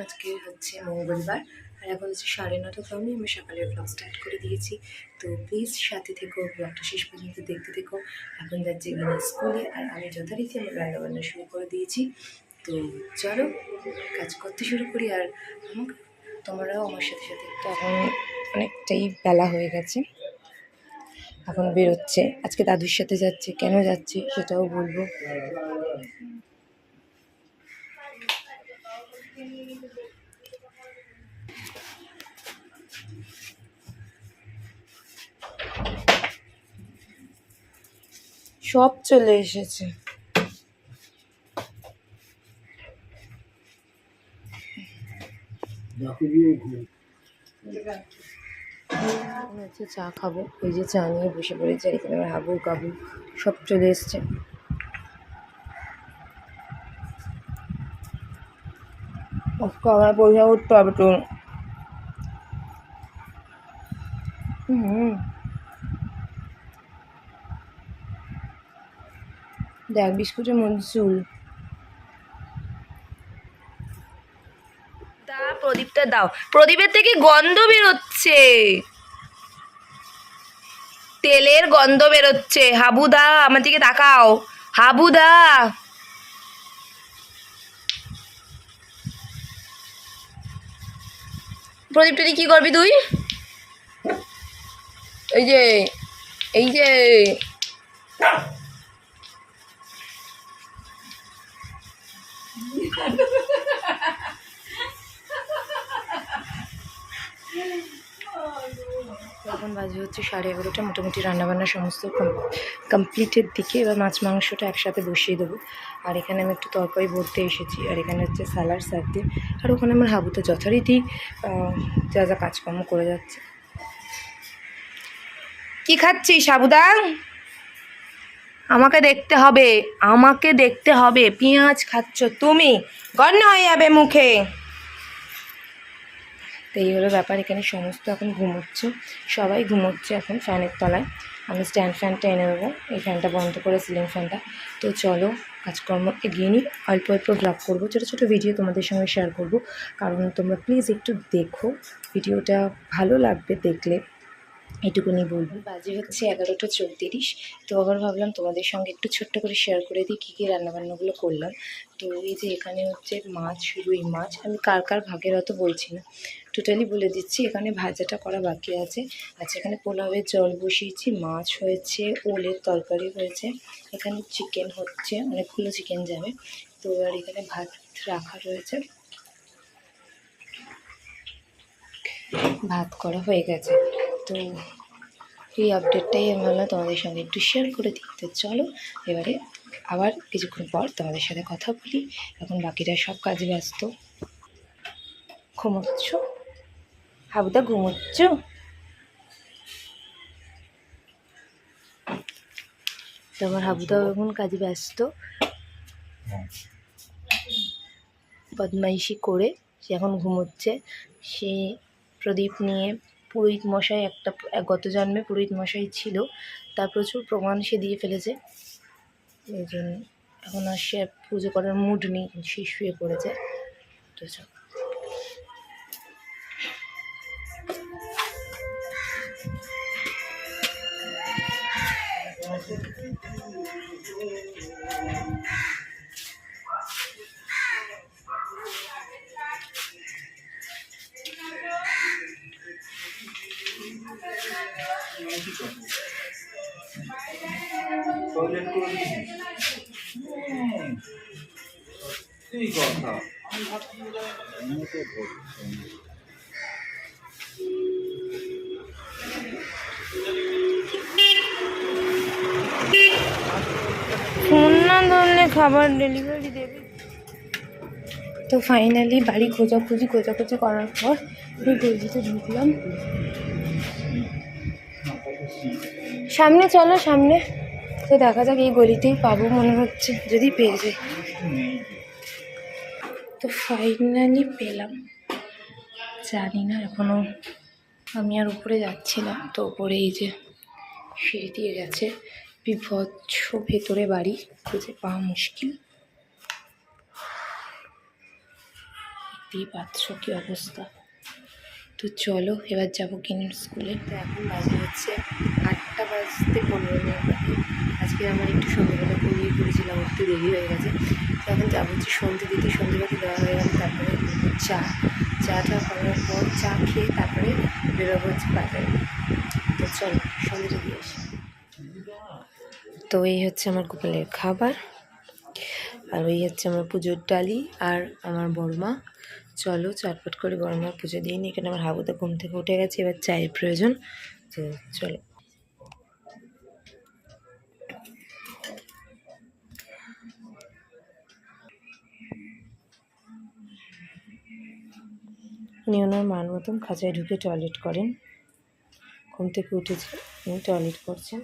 আজকে হচ্ছে মঙ্গলবার। আর এখন হচ্ছে সাড়ে নটা তো আমি আমি সকালে ব্লগ স্টার্ট করে দিয়েছি। তো প্লিজ সাথে থেকো ব্লগটা শেষ পর্যন্ত দেখতে থেকো। এখন যাচ্ছে গিয়ে স্কুলে আর আমি যথারীতি আমার রান্নাবান্না শুরু করে দিয়েছি। তো চলো, কাজ করতে শুরু করি। আর আমাকে, তোমরাও আমার সাথে সাথে। এখন অনেকটাই বেলা হয়ে গেছে। এখন বেরোচ্ছে। আজকে দাদুর সাথে যাচ্ছে। কেন যাচ্ছে সেটাও বলব। সব চলে এসেছে। হচ্ছে চা খাব। এই যে চা নিয়ে বসে পড়েছে এখানে আমার হাবু কাবু সব চলে এসছে। আমার পয়সা উঠতে হবে তো। হুম। দেখ, বিস্কুটের মধ্যে দা, প্রদীপটা দাও। প্রদীপের থেকে গন্ধ বেরোচ্ছে। তেলের গন্ধ বেরোচ্ছে। হাবুদা আমার দিকে তাকাও। হাবুদা প্রদীপটা দিয়ে কি করবি তুই? এই যে এই যে এখন বাজে হচ্ছে সাড়ে এগারোটা, মোটামুটি রান্নাবান্না সমস্ত কমপ্লিটের দিকে এবার মাছ মাংসটা একসাথে বসিয়ে দেবো। আর এখানে আমি একটু তরকারি ভরতে এসেছি, আর এখানে হচ্ছে স্যালাড সার্দি আর ওখানে আমার হাবুতে যথারীতি যা যা কাজকর্ম করে যাচ্ছে। কি খাচ্ছিস সাবুদা আমাকে দেখতে হবে, আমাকে দেখতে হবে। পেঁয়াজ খাচ্ছ তুমি, গণ্য হয়ে যাবে মুখে। তো এই হলো ব্যাপার, এখানে সমস্ত এখন ঘুমোচ্ছে। সবাই ঘুমোচ্ছে এখন ফ্যানের তলায়। আমি স্ট্যান্ড ফ্যানটা এনে দেবো এই ফ্যানটা বন্ধ করে, সিলিং ফ্যানটা। তো চলো, কাজকর্ম এগিয়ে নিই। অল্প অল্প ব্লগ করব, ছোটো ছোটো ভিডিও তোমাদের সঙ্গে শেয়ার করব। কারণ তোমরা প্লিজ একটু দেখো ভিডিওটা ভালো লাগবে দেখলে, এটুকুনি বলব। বাজে হচ্ছে এগারোটা চৌত্রিশ, তো আবার ভাবলাম তোমাদের সঙ্গে একটু ছোট্ট করে শেয়ার করে দিই, কী কী রান্নাবান্নাগুলো করলাম। তো এই যে এখানে হচ্ছে মাছ রুই মাছ, আমি কার কার ভাগের অত বলছি না। টোটালি বলে দিচ্ছি, এখানে ভাজাটা করা বাকি আছে। আচ্ছা এখানে পোলাওয়ের জল বসিয়েছি, মাছ হয়েছে, ওলের তরকারি হয়েছে, এখানে চিকেন হচ্ছে, অনেকগুলো চিকেন যাবে। তো আর এখানে ভাত রাখা রয়েছে। ভাত করা হয়ে গেছে। তো এই আপডেটটাই আমি ভাবলাম তোমাদের সঙ্গে একটু শেয়ার করে দিতে চলো, এবারে আবার কিছুক্ষণ পর তোমাদের সাথে কথা বলি। এখন বাকিরা সব কাজে ব্যস্ত। ঘুমোচ্ছ? হাবুদা ঘুমোচ্ছ তো আমার হাবুদা এখন কাজে ব্যস্ত বদমাইশি করে সে এখন ঘুমোচ্ছে। সে প্রদীপ নিয়ে পুরোহিত মশাই একটা গত জন্মে পুরোহিত মশাই ছিল। তার প্রচুর প্রমাণ সে দিয়ে ফেলেছে। এই জন্য এখন আর সে পুজো করার মুড নেই। সে শুয়ে পড়েছে। তো চলো। টয়লেট করে এই কথা আমি ভাবছি যে আমি তো ফোন না ধরলে খাবার ডেলিভারি দেবে। তো ফাইনালি বাড়ি খোঁজাখুঁজি খোঁজাখুঁজি করার পর এই গলিতে ঢুকলাম। সামনে চলো, সামনে। তো দেখা যাক এই গলিতেই পাবো মনে হচ্ছে, যদি পেয়ে যাই। তো ফাইনালি পেলাম। জানি না, এখনও আমি আর উপরে যাচ্ছি না। তো উপরে এই যে সিঁড়ি দিয়ে গেছে, বিভৎস ভেতরে বাড়ি। খুঁজে পাওয়া মুশকিল। দেখতেই পাচ্ছ কি অবস্থা। তো চলো, এবার যাব কিনুর স্কুলে। এখন বাজে হচ্ছে বাজতে পনেরো মিনিট আজকে আমার একটু সন্ধ্যেবেলা ঘুমিয়ে পড়েছিলাম, একটু দেরি হয়ে গেছে। তো এখন যাব হচ্ছে সন্ধ্যে দিতে। সন্ধ্যেবাতি দেওয়া হয়ে গেছে তারপরে চা। চা চাটা করার পর চা খেয়ে তারপরে বেরোবো হচ্ছে বাজারে তো চলো, সন্ধ্যেটা দিয়ে আসি। তো এই হচ্ছে আমার গোপালের খাবার। আর ওই হচ্ছে আমার পুজোর ডালি আর আমার বড়মা। চলো, চটপট করে বড়মা পুজো দিয়ে নিই এখানে আমার হাবুতে ঘুম থেকে উঠে গেছে, এবার চায়ের প্রয়োজন। তো চলো। উনি ওনার মান মতন খাঁচায় ঢুকে টয়লেট করেন। ঘুম থেকে উঠেছে, উনি টয়লেট করছেন।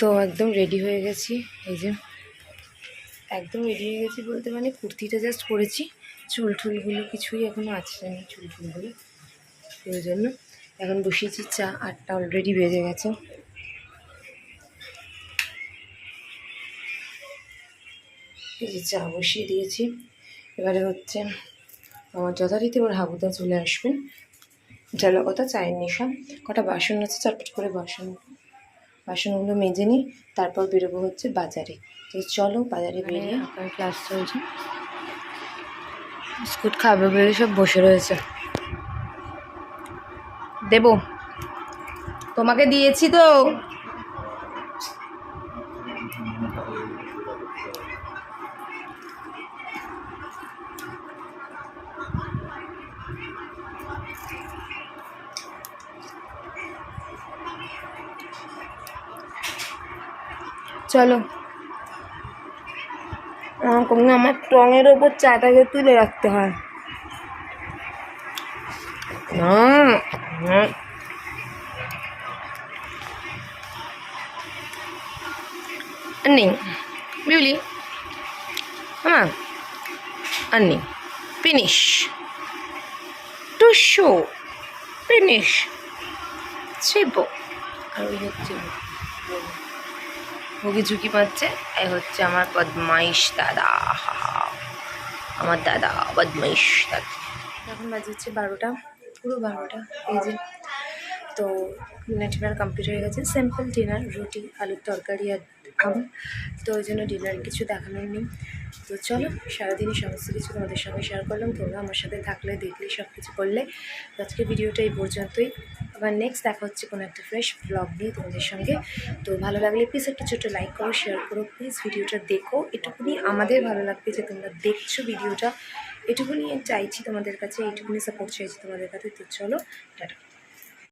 তো একদম রেডি হয়ে গেছি, এই যে। একদম রেডি হয়ে গেছি বলতে মানে কুর্তিটা জাস্ট পরেছি। চুল টুলগুলো কিছুই এখনও আসেনি চুল টুলগুলো। ওই জন্য এখন বসিয়েছি, চা আটটা অলরেডি বেজে গেছে। এই যে চা বসিয়ে দিয়েছি। এবারে হচ্ছে আমার যথারীতি এবার হাবুদা চলে আসবেন ঢালা কথা চায়ের নেশা। কটা বাসন আছে চটপট করে বাসন। বাসনগুলো মেজে নিই তারপর বেরোবো হচ্ছে বাজারে। তো চলো বাজারে বেরিয়ে। আঁকার ক্লাস চলছে। বিস্কুট খাবে বলে সব বসে রয়েছে। দেব। তোমাকে দিয়েছি তো। চলো। আমার টঙের ওপর চাটাকে তুলে রাখতে হয়। নেই বিউলি হ্যাঁ আর নেই ফিনিশ। To show finish. ছিপো, আর ওই হচ্ছে ভুগি ঝুঁকি পাচ্ছে। এই হচ্ছে আমার বদমাইশ দাদা। আমার দাদা বদমাইশ দাদা। এখন বাজে হচ্ছে বারোটা, পুরো বারোটা। এই যে, তো ডিনার কমপ্লিট হয়ে গেছে। সিম্পল ডিনার রুটি, আলুর তরকারি আর আম। তো ওই জন্য ডিনার কিছু দেখানোর নেই। তো চলো, সারাদিনই সমস্ত কিছু তোমাদের সঙ্গে শেয়ার করলাম। তোমরা আমার সাথে থাকলে, দেখলে সব কিছু করলে আজকে ভিডিওটা এই পর্যন্তই। আবার নেক্সট দেখা হচ্ছে কোনো একটা ফ্রেশ ব্লগ নিয়ে তোমাদের সঙ্গে। তো ভালো লাগলে প্লিজ একটা ছোটো লাইক করো শেয়ার করো প্লিজ ভিডিওটা দেখো। এটুকুনি আমাদের ভালো লাগবে যে তোমরা দেখছ ভিডিওটা। এটুকুনি চাইছি তোমাদের কাছে এইটুকুনি সাপোর্ট চাইছি তোমাদের কাছে। তো চলো, টাটা।